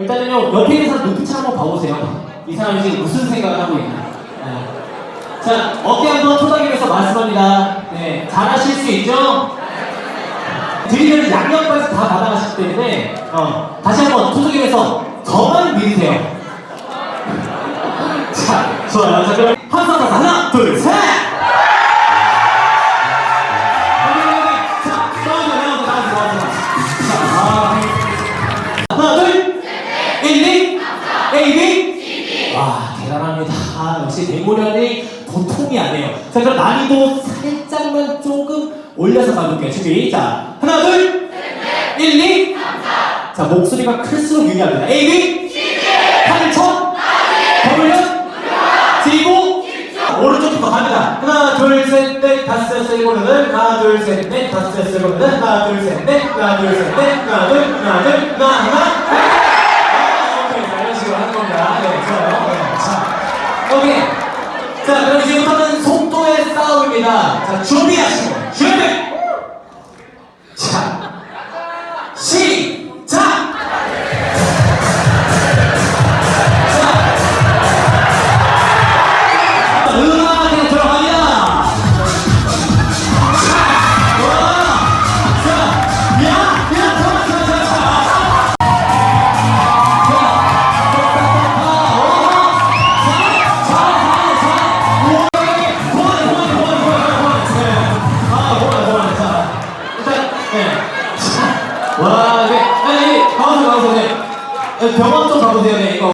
일단은요, 옆에 있는 사람 눈빛을 한번 봐보세요. 이 사람이 지금 무슨 생각을 하고 있나. 네. 자, 어깨 한번 토닥이면서 말씀합니다. 네, 잘하실 수 있죠? 드리면 양옆까지 다 받아가시기 때문에, 어, 다시 한번 토닥이면서 저만 믿으세요. 자, 좋아요. 자, 그럼 함성 가서 하나, 둘, 셋! 대단합니다. 아, 역시 대모련이 보통이 아니에요. 자, 그럼 난이도 살짝만 조금 올려서 가볼게요. 준비. 자, 하나, 둘, 1, 2, 자, 목소리가 클수록 유리합니다. A, B. 8천, 더블련, 그리고 오른쪽부터 갑니다. 하나, 둘, 셋, 넷, 다섯, 여섯, 일곱, 여덟, 하나, 둘, 셋, 넷, 다섯, 여섯, 일곱, 여덟, 하나, 둘, 셋, 넷, 하나, 둘, 셋, 넷, 하나, 둘, 하나, 둘, 하나, 하나, Oh, okay. temas